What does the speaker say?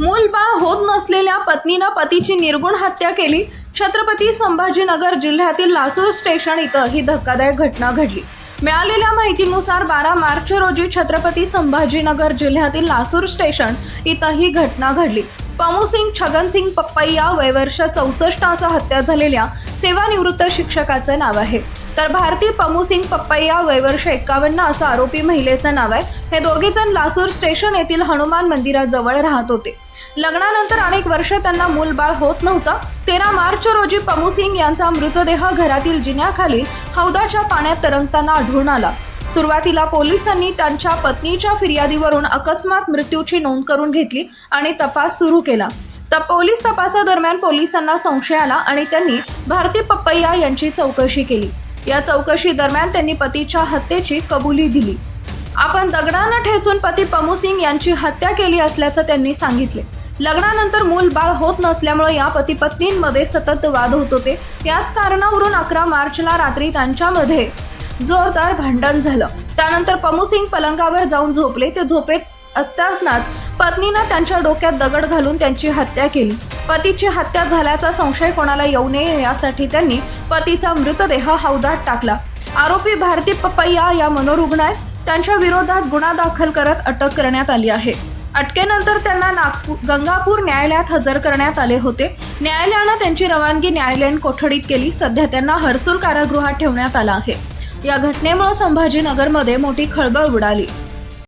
मूलबाळ होत नसलेल्या पत्नीनं पतीची निर्गुण हत्या केली. छत्रपती संभाजीनगर जिल्ह्यातील लासूर स्टेशन इथं ही धक्कादायक घटना घडली. मिळालेल्या माहितीनुसार बारा मार्च रोजी छत्रपती संभाजीनगर जिल्ह्यातील लासूर स्टेशन इथं ही घटना घडली. पमुसिंग छगनसिंग पप्पैया वयवर्ष चौसष्ट असं हत्या झालेल्या सेवानिवृत्त शिक्षकाचं नाव आहे. तर भारती पमुसिंग पप्पैया वयवर्ष एक्कावन्न असं आरोपी महिलेचं नाव आहे. हे दोघे जण लासूर स्टेशन येथील हनुमान मंदिराजवळ राहत होते. लग्नानंतर अनेक वर्ष त्यांना मूलबाळ होत नव्हतं. तेरा मार्च रोजी पमुसिंग यांचा मृतदेह घरातील जिन्याखाली हौदाच्या पाण्यात तरंगताना आढळून आला. सुरुवातीला पोलिसांनी त्यांच्या पत्नीच्या फिर्यादीवरून अकस्मात मृत्यूची नोंद करून घेतली आणि तपास सुरू केला. तर पोलीस तपासादरम्यान पोलिसांना संशय आला आणि त्यांनी भारती पप्पैया यांची चौकशी केली. या चौकशी दरम्यान त्यांनी पतीच्या हत्येची कबुली दिली. आपण दगडानं ठेचून पती पमुसिंग यांची हत्या केली असल्याचं त्यांनी सांगितले. लग्नानंतर मूल बाळ होत नसल्यामुळे या पती पत्नींमध्ये सतत वाद होत होते. याच कारणावरून अकरा मार्चला रात्री त्यांच्यामध्ये जोरदार भांडण झालं. त्यानंतर पमुसिंग पलंगावर जाऊन झोपले. ते झोपेत असतानाच पत्नीनं त्यांच्या डोक्यात दगड घालून त्यांची हत्या केली. पतीची हत्या झाल्याचा संशय कोणाला येऊ नये यासाठी त्यांनी पतीचा मृतदेह हौदात टाकला. आरोपी भारती पपैया या मनोरुग्ण आहेत. त्यांच्या विरोधात गुन्हा दाखल करत अटक करण्यात आली आहे. अटकेनंतर त्यांना नागपूर गंगापूर न्यायालयात हजर करण्यात आले होते. न्यायालयानं त्यांची रवानगी न्यायालयीन कोठडीत केली. सध्या त्यांना हर्सूल कारागृहात ठेवण्यात आलं आहे. या घटनेमुळे संभाजीनगरमध्ये मोठी खळबळ उडाली.